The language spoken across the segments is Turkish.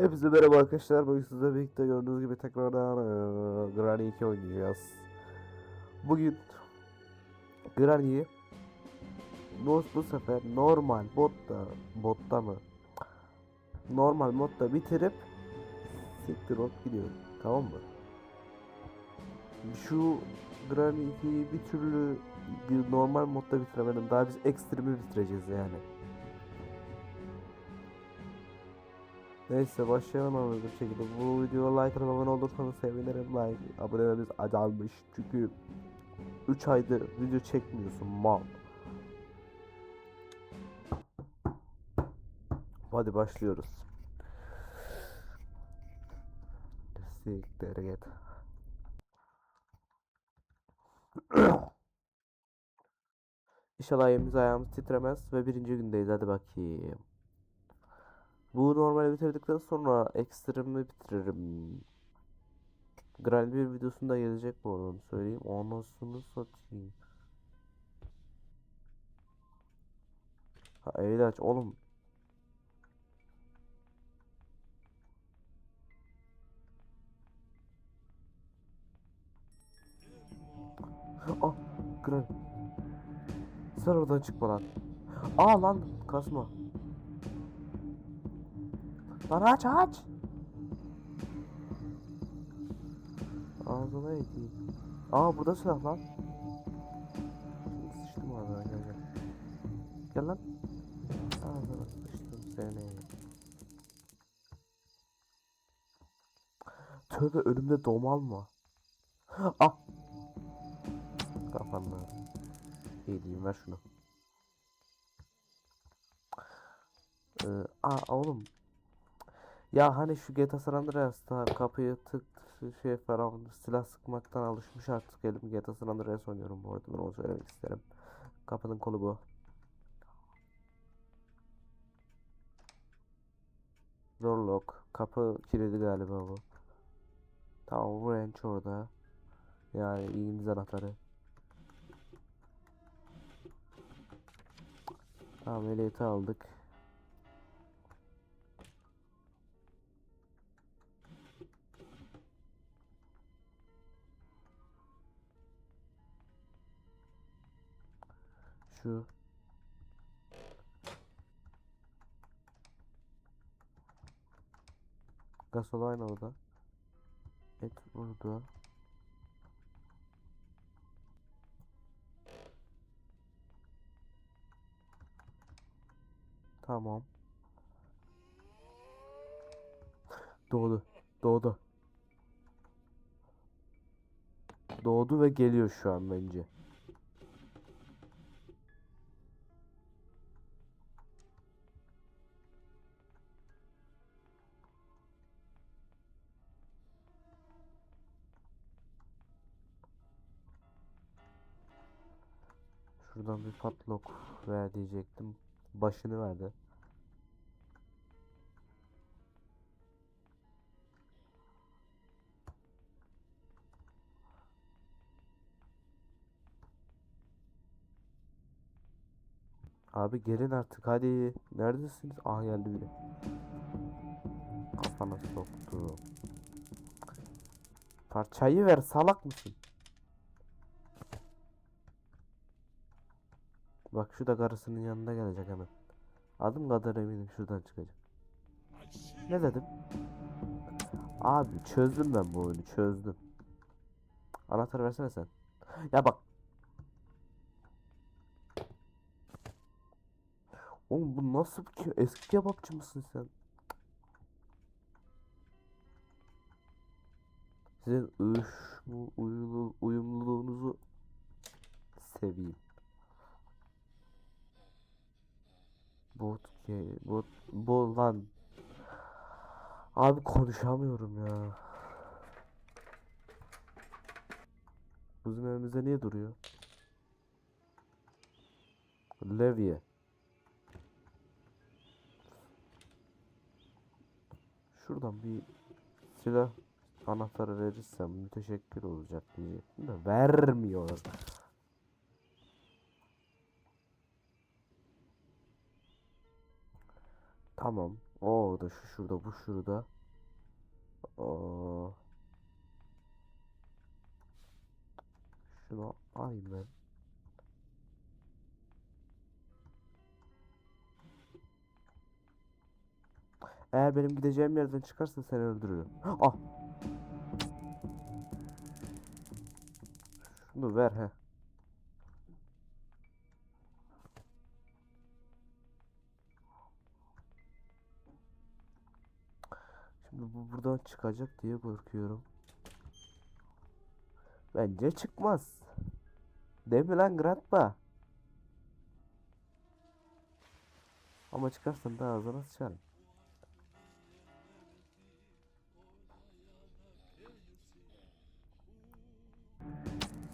Hepinize merhaba arkadaşlar. Bugün sizlerle birlikte gördüğünüz gibi tekrardan eee, Granny 2 oynayacağız. Bugün Granny'yi bu, bu sefer normal botta botta mı? Normal modda bitirip siktir olup gidiyorum. Tamam mı? Şu Granny 2'yi bir türlü normal modda bitiremedim. Daha biz ekstremi bitireceğiz yani. Neyse başlayalım ama bir şekilde. Bu videoya like atıp abone olursanız sevinirim. Like, aboneleriniz azalmış. Çünkü 3 aydır video çekmiyorsun mal. Hadi başlıyoruz. Siktir git. İnşallah elimiz ayağımız titremez ve birinci gündeyiz. Hadi bakayım. Bu normali bitirdikten sonra ekstremi bitiririm. Grand bir videosunda gelecek bu arada söyleyeyim. Anasını satayım. Ha evi aç oğlum. Ah Grand. Sen oradan çıkma lan. Aa lan kasma. Lan aç aç. Ağzına edeyim. Aa burada silah lan. Sıçtım ağzına gel gel. Gel lan. Ağzına sıçtım seni. Tövbe önümde domal mı? Ah. Kafanla. İyi diyeyim ver şunu. Ee, aa oğlum ya hani şu GTA San Andreas'ta kapıyı tık şey falan silah sıkmaktan alışmış artık elim GTA San Andreas oynuyorum bu arada ben onu söylemek isterim. Kapının kolu bu. Door lock. Kapı kilidi galiba bu. Tamam wrench orada. Yani İngiliz anahtarı. Tamam aldık. Şu Gasoline orada. Et burada. Tamam. Doğdu. Doğdu. Doğdu ve geliyor şu an bence. Bir patlok ver diyecektim. Başını verdi. Abi gelin artık hadi. Neredesiniz? Ah geldi biri. Kafana soktu. Parçayı ver salak mısın? Bak şu da karısının yanına gelecek hemen. Adım kadar eminim şuradan çıkacak. Ne dedim? Abi çözdüm ben bu oyunu çözdüm. Anahtarı versene sen. Ya bak. Oğlum bu nasıl ke- eski kebapçı mısın sen? Sizin uyuşmu, uyumluluğunuzu seveyim. Bot ki bot bu lan. Abi konuşamıyorum ya. Bizim evimizde niye duruyor? Levye. Şuradan bir silah anahtarı verirsem müteşekkir olacak diyecektim de vermiyor. Tamam. O orada, şu şurada, bu şurada. Aa. Şunu ben. Eğer benim gideceğim yerden çıkarsa seni öldürürüm. Ah! Şunu ver he. Buradan çıkacak diye korkuyorum. Bence çıkmaz. Değil mi lan Grandpa? Ama çıkarsan da ağzına sıçarım.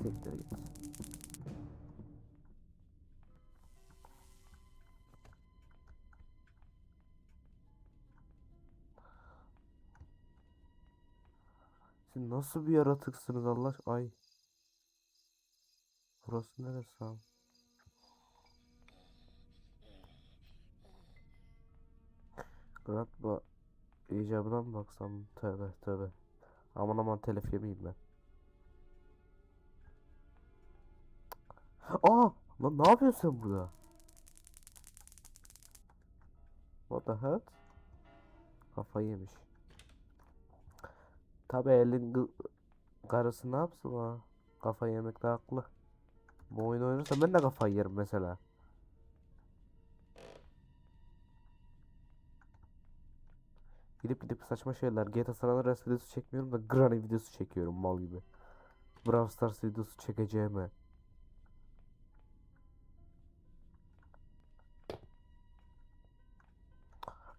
Siktir nasıl bir yaratıksınız Allah Ay. Burası neresi abi? Galiba icabına mı baksam? Tövbe tövbe. Aman aman telef yemeyeyim ben. Aa! Lan ne yapıyorsun sen burada? What the heck? Kafayı yemiş. Tabi elin karısı ne yapsın ha? Kafayı yemekte haklı. Bu oyunu oynarsa ben de kafayı yerim mesela. Gidip gidip saçma şeyler. GTA San Andreas videosu çekmiyorum da Granny videosu çekiyorum mal gibi. Brawl Stars videosu çekeceğime.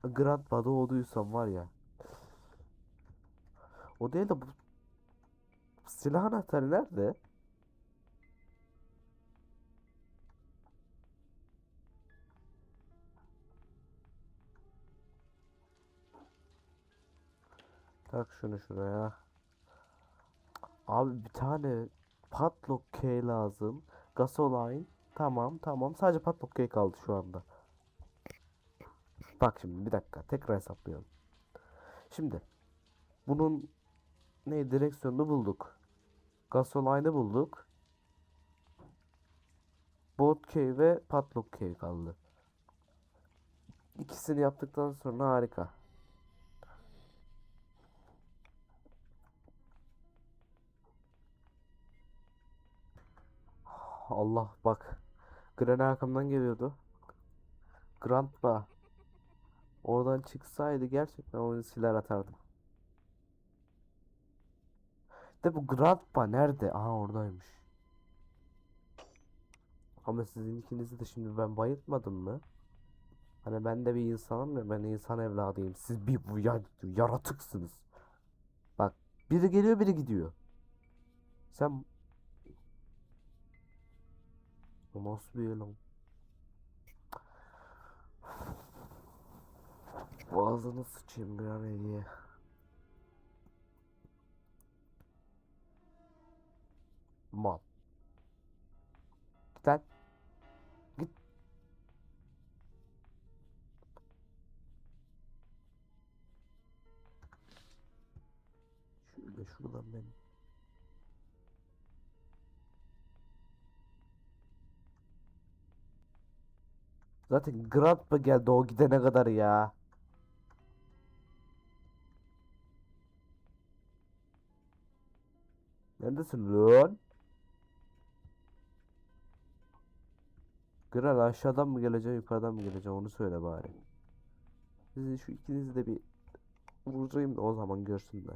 Grandpa'da olduysam var ya. O değil de bu silah anahtarı nerede? Tak şunu şuraya. Abi bir tane padlock key lazım. Gasoline. Tamam tamam. Sadece padlock key kaldı şu anda. Bak şimdi bir dakika. Tekrar hesaplayalım. Şimdi bunun ne direksiyonunu bulduk. Gasoline'ı bulduk. Boat key ve padlock key kaldı. İkisini yaptıktan sonra harika. Allah bak. Granny arkamdan geliyordu. Grandpa. Oradan çıksaydı gerçekten onu siler atardım. De bu Grandpa nerede? Aha oradaymış. Ama sizin ikinizi de şimdi ben bayıltmadım mı? Hani ben de bir insanım ya ben insan evladıyım. Siz bir bu ya- yaratıksınız. Bak biri geliyor biri gidiyor. Sen o nasıl bir lan? Boğazını sıçayım bir an diye. Lan. Git. Şöyle şuradan ben. Zaten Grandpa geldi o gidene kadar ya. Neredesin lan? Kral aşağıdan mı geleceksin yukarıdan mı geleceksin onu söyle bari. Sizi şu ikinizi de bir vurayım da o zaman görsünler.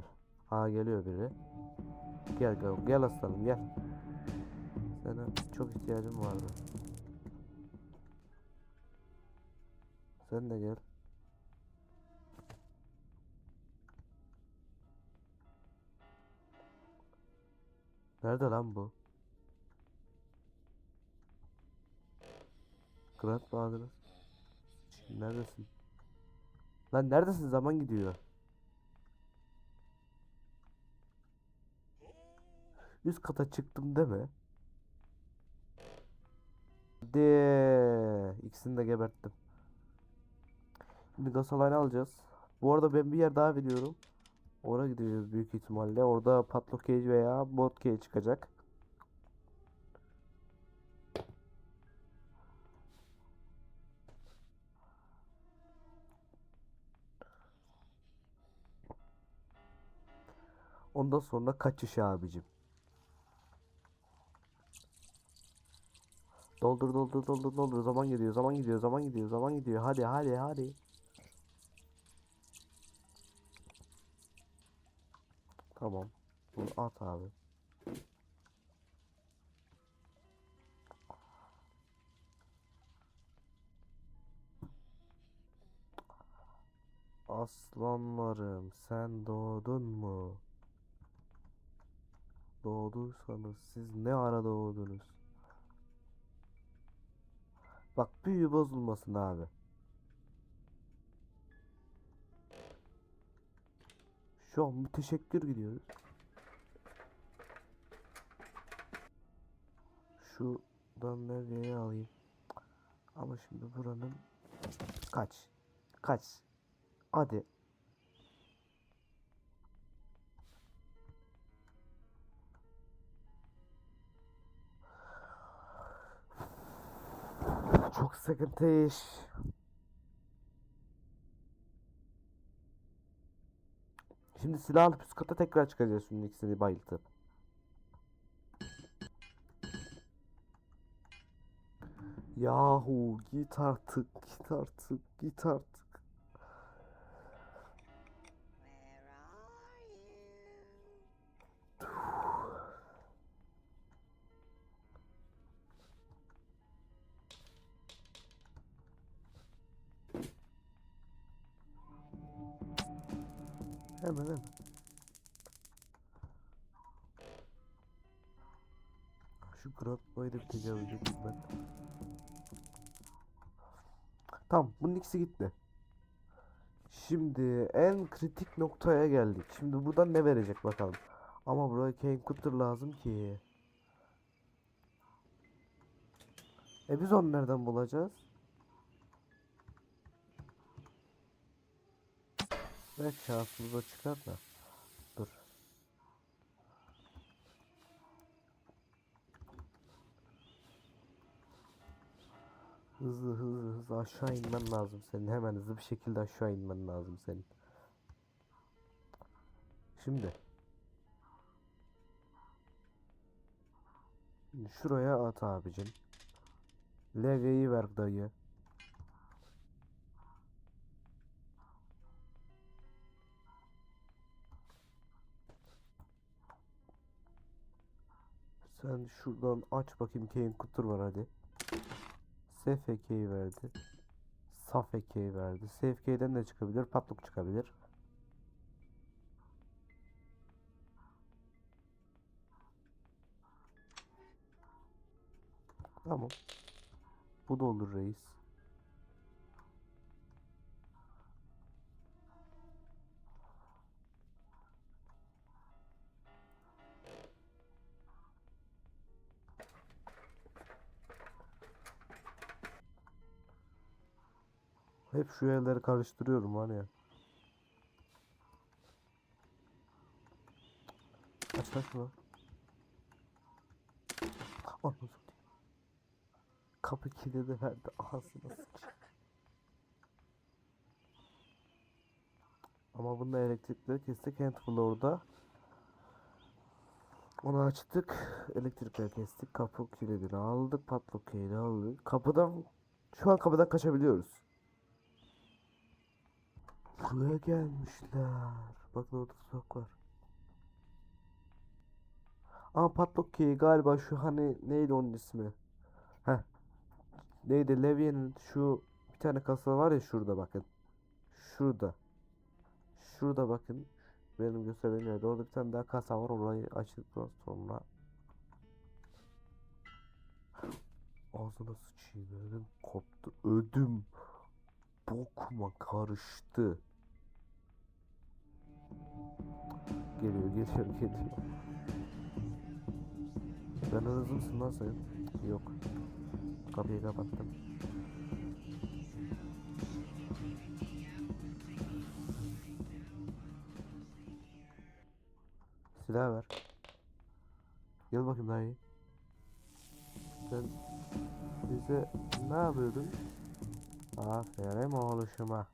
Ha geliyor biri. Gel gel gel aslanım gel. Sana çok ihtiyacım vardı. Sen de gel. Nerede lan bu? Grant Bahadır'ı. Neredesin? Lan neredesin? Zaman gidiyor. Üst kata çıktım deme. De ikisini de geberttim. Şimdi gasalayını alacağız. Bu arada ben bir yer daha biliyorum. Oraya gideceğiz büyük ihtimalle. Orada Padlock Cage veya Bot Cage çıkacak. Ondan sonra kaçış abicim. Doldur doldur doldur doldur. Zaman gidiyor zaman gidiyor zaman gidiyor zaman gidiyor hadi hadi hadi. Tamam. Bunu at abi. Aslanlarım sen doğdun mu? Doğduysanız siz ne ara doğdunuz? Bak büyü bozulmasın abi. Şu an müteşekkir gidiyoruz. Şuradan nereye alayım? Ama şimdi buranın kaç? Kaç? Hadi. Çok sıkıntı iş. Şimdi silah alıp üst kata tekrar çıkacağız şimdi ikisini bayıltıp. Yahu git artık git artık git artık. Tecavüz edeyim ben. Tamam bunun ikisi gitti. Şimdi en kritik noktaya geldik. Şimdi buradan ne verecek bakalım. Ama buraya Kane Cutter lazım ki. E biz onu nereden bulacağız? Belki şansımıza çıkar da. Hızlı hızlı hızlı aşağı inmen lazım senin. Hemen hızlı bir şekilde aşağı inmen lazım senin. Şimdi. Şuraya at abicim. Levyeyi ver dayı. Sen şuradan aç bakayım Kane Kutur var hadi. SFK'yi verdi. SAFK'yi verdi. SFK'den de çıkabilir. Patluk çıkabilir. Tamam. Bu da olur reis. Hep şu yerleri karıştırıyorum var ya. Aç aç mı? Anladım. Kapı kilidi verdi ağzına sıçayım. Ama bunda elektrikleri kestik. Handful orada. Onu açtık. Elektrikleri kestik. Kapı kilidini aldık. Patlok kilidi aldık. Kapıdan şu an kapıdan kaçabiliyoruz. Buraya gelmişler. Bakın orada tuzak var. Ama Padlock Key galiba şu hani neydi onun ismi? Heh. Neydi Levi'nin şu bir tane kasa var ya şurada bakın. Şurada. Şurada bakın. Benim gösterdiğim yerde orada bir tane daha kasa var orayı açtıktan sonra Ağzına sıçayım ödüm koptu ödüm bokuma karıştı Geliyor geliyor geliyor. Ben hızlı mısın lan sen? Yok. Kapıyı kapattım. Silah ver. Gel bakayım daha iyi. Sen bize ne yapıyordun? Aferin oğluşuma.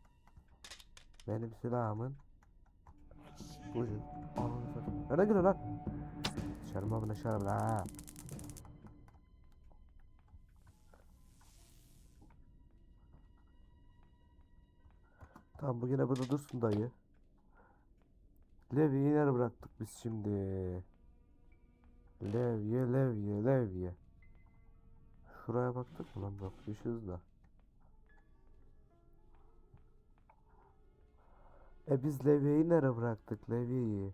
Benim silahımın ucu. Ananı satayım. Nereden geliyor lan? Şarma buna şarma ha. Tamam bu yine burada dursun dayı. Levye'yi nereye bıraktık biz şimdi? Levye, levye, levye. Şuraya baktık mı lan? Bakmışız da. E biz levyeyi nereye bıraktık? Levyeyi.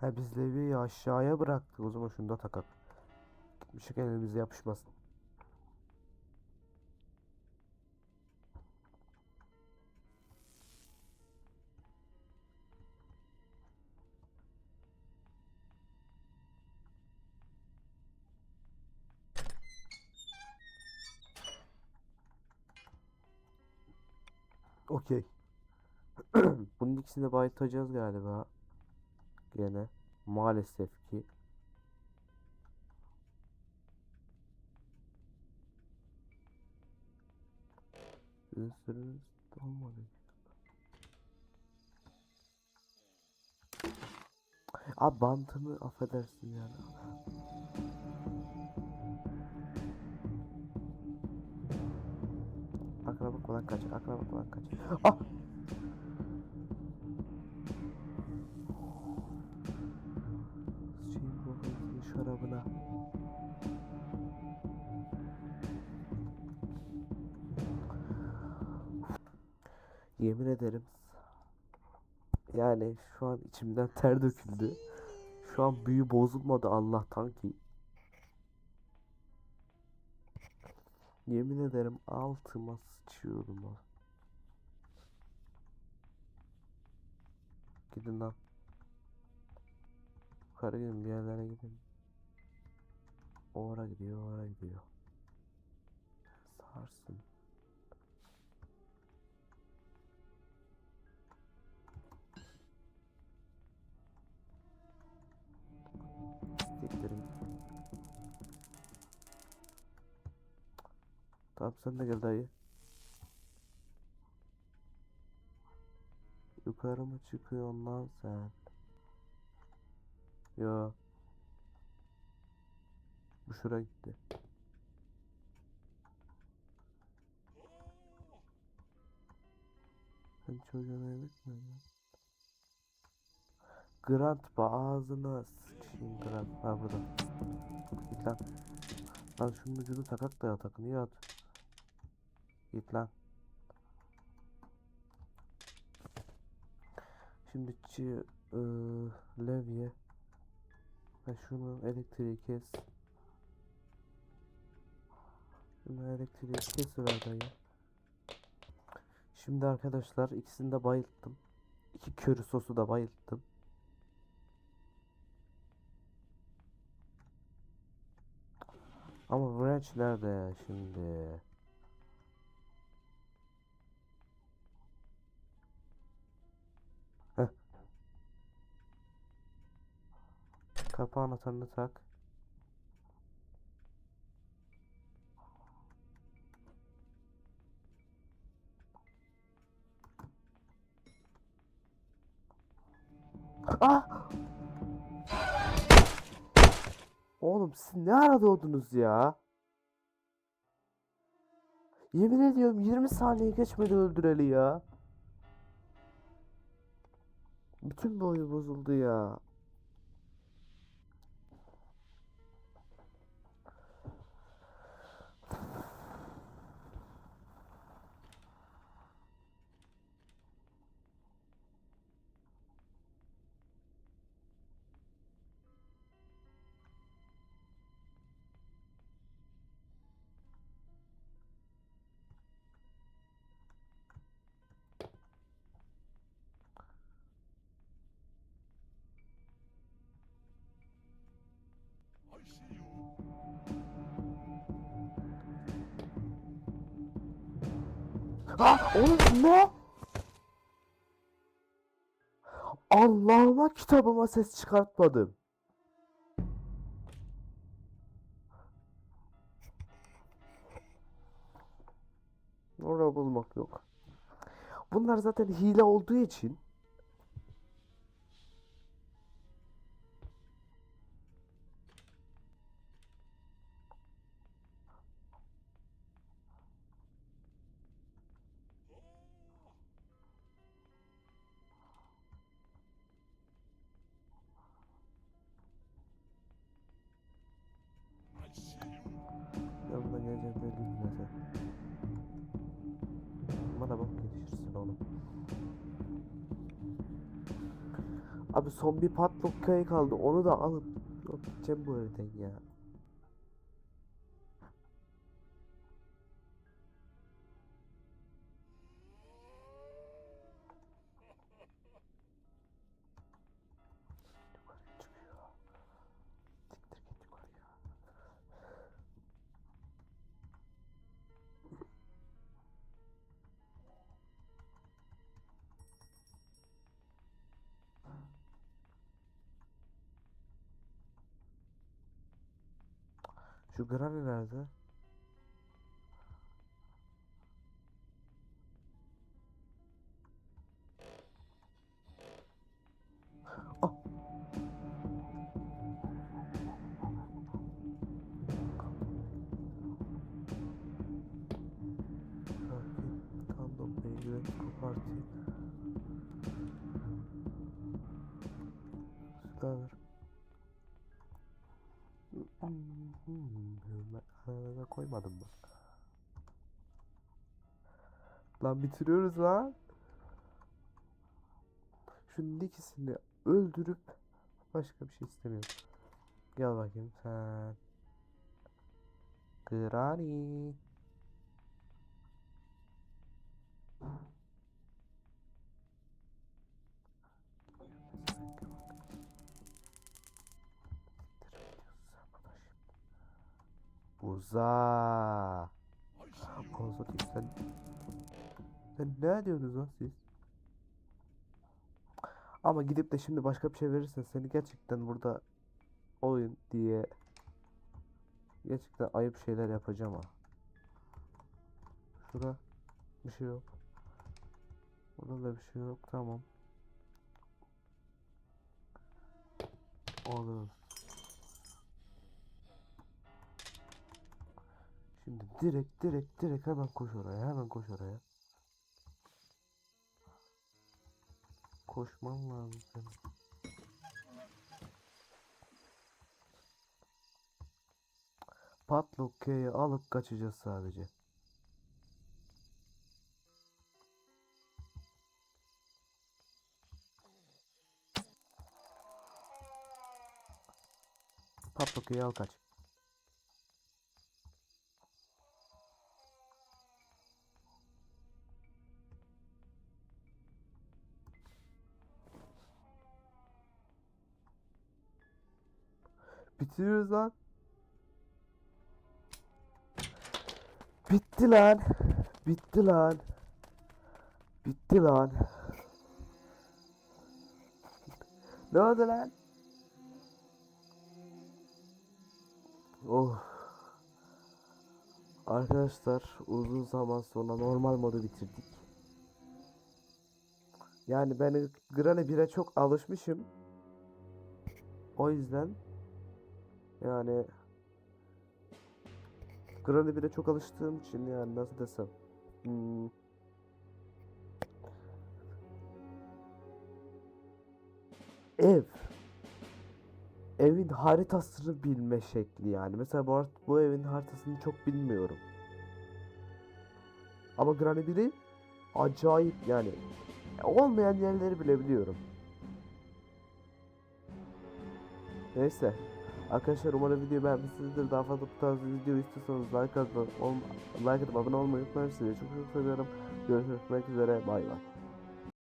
Ha biz levyeyi aşağıya bıraktık. O zaman şunu da takak. Gitmişken elimize yapışmasın. Okey. Bunun ikisini de bayıltacağız galiba. Gene. Maalesef ki. Isırırız. Olmadı. Abi bantımı affedersin yani. Aklına bakmadan kaç. Aklına bakmadan kaç. Ah! Şeyin babasının şarabına. Yemin ederim. Yani şu an içimden ter döküldü. Şu an büyü bozulmadı Allah'tan ki. Yemin ederim altıma sıçıyorum ha. Gidin lan. Yukarı gidin bir yerlere gidin. O ara gidiyor, o ara gidiyor. Sarsın. Siktirin. Tamam sen de gel dayı. Yukarı mı çıkıyorsun lan sen? Yo. Bu şuraya gitti. Sen çocuğuna yemek mi veriyorsun? Grant ba ağzına sıçayım Grant. Ha burada. Git lan. Lan şunun ucunu takak da yatak. Niye at? Git lan. Şimdi çi ıı, levye ve şunu elektriği kes. Şunu elektriği kesiver dayı. Şimdi arkadaşlar ikisini de bayılttım. İki köri sosu da bayılttım. Ama wrench nerede şimdi? Kapı anahtarını tak. Ah! Oğlum siz ne ara doğdunuz ya? Yemin ediyorum 20 saniye geçmedi öldüreli ya. Bütün boyu bozuldu ya. Ah oğlum ne? Allah'ıma kitabıma ses çıkartmadım. Orada bulmak yok. Bunlar zaten hile olduğu için son bir patlok köy kaldı. Onu da alıp gideceğim bu evden ya. Şu Granny nerede? Ah! Sakin, Tandem, Penguin, Party. Arada koymadım mı? Lan bitiriyoruz lan. Şunun ikisini öldürüp başka bir şey istemiyorum. Gel bakayım sen. Granny. Uza. Konsotik sen. Sen ne diyorsunuz lan siz? Ama gidip de şimdi başka bir şey verirsen seni gerçekten burada oyun diye gerçekten ayıp şeyler yapacağım ha. Şurada bir şey yok. Burada da bir şey yok. Tamam. Olur. Şimdi direkt direkt direkt hemen koş oraya. Hemen koş oraya. Koşman lazım senin. Patlok köyü alıp kaçacağız sadece. Patlok köyü al kaç. Bitiriyoruz lan. Bitti lan. Bitti lan. Bitti lan. Ne oldu lan? Oh. Arkadaşlar uzun zaman sonra normal modu bitirdik. Yani ben Granny 1'e çok alışmışım. O yüzden yani Granny 1'e çok alıştığım için yani nasıl desem hmm, Ev Evin haritasını bilme şekli yani. Mesela bu, bu evin haritasını çok bilmiyorum. Ama Granny 1'i acayip yani olmayan yerleri bile biliyorum. Neyse. Arkadaşlar umarım videoyu beğenmişsinizdir. Daha fazla bu tarz video istiyorsanız like atıp, like atıp abone olmayı unutmayın. Sizi çok çok seviyorum. Görüşmek üzere. Bay bay.